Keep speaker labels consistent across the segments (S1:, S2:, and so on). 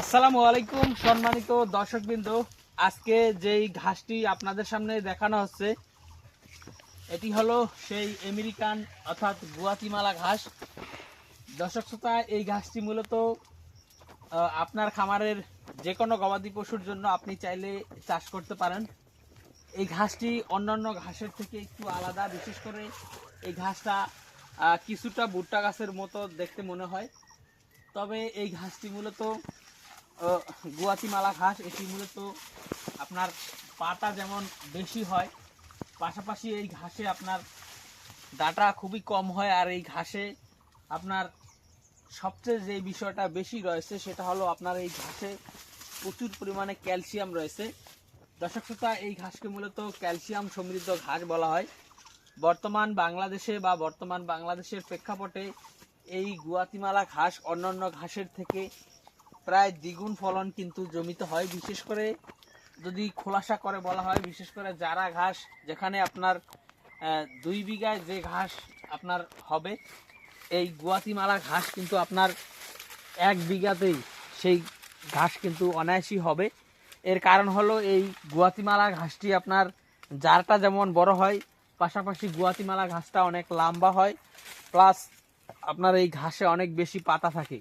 S1: আসসালামু আলাইকুম সম্মানিত দর্শকবৃন্দ। আজকে যেই ঘাসটি আপনাদের সামনে দেখানো হচ্ছে, এটি হলো সেই আমেরিকান অর্থাৎ গুয়াতিমালা ঘাস। দর্শক শ্রোতা, এই ঘাসটি মূলত আপনার খামারের যে কোনো গবাদি পশুর জন্য আপনি চাইলে চাষ করতে পারেন। এই ঘাসটি অন্যান্য ঘাসের থেকে একটু আলাদা, বিশেষ করে এই ঘাসটা কিছুটা ভুট্টা গাছের মতো দেখতে মনে হয়। তবে এই ঘাসটি মূলত গুয়াতিমালা ঘাস, এটি মূলত আপনার পাতা যেমন বেশি হয়, পাশাপাশি এই ঘাসে আপনার ডাটা খুবই কম হয়, আর এই ঘাসে আপনার সবচেয়ে যে বিষয়টা বেশি রয়েছে সেটা হলো আপনার এই ঘাসে প্রচুর পরিমাণে ক্যালসিয়াম রয়েছে। দর্শক শ্রোতা, এই ঘাসকে মূলত ক্যালসিয়াম সমৃদ্ধ ঘাস বলা হয়। বর্তমান বাংলাদেশে বা বর্তমান বাংলাদেশের প্রেক্ষাপটে এই গুয়াতিমালা ঘাস অন্যান্য ঘাসের থেকে প্রায় দ্বিগুণ ফলন কিন্তু জমিতে হয়। বিশেষ করে যদি খোলাসা করে বলা হয়, বিশেষ করে যারা ঘাস, যেখানে আপনার দুই বিঘায় যে ঘাস আপনার হবে, এই গুয়াতিমালা ঘাস কিন্তু আপনার এক বিঘাতেই সেই ঘাস কিন্তু অনায়াসই হবে। এর কারণ হলো এই গুয়াতিমালা ঘাসটি আপনার জারটা যেমন বড় হয়, পাশাপাশি গুয়াতিমালা ঘাসটা অনেক লম্বা হয়, প্লাস আপনার এই ঘাসে অনেক বেশি পাতা থাকে।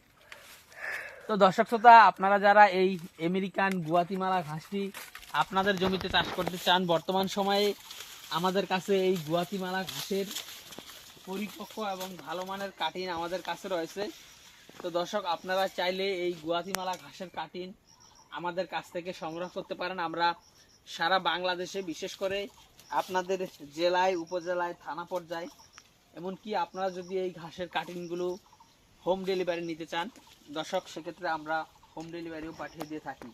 S1: তো দর্শক শ্রোতা, আপনারা যারা এই আমেরিকান গুয়াতিমালা ঘাসটি আপনাদের জমিতে চাষ করতে চান, বর্তমান সময়ে আমাদের কাছে এই গুয়াতিমালা ঘাসের পরিপক্ক এবং ভালো মানের কাটিন আমাদের কাছে রয়েছে। তো দর্শক, আপনারা চাইলে এই গুয়াতিমালা ঘাসের কাটিন আমাদের কাছ থেকে সংগ্রহ করতে পারেন। আমরা সারা বাংলাদেশে, বিশেষ করে আপনাদের জেলায়, উপজেলায়, থানা পর্যায়ে, এমনকি আপনারা যদি এই ঘাসের কাটিংগুলো হোম ডেলিভারি নিতে চান দর্শক সেক্ষেত্রে আমরা হোম ডেলিভারিও পাঠিয়ে দিয়ে থাকি।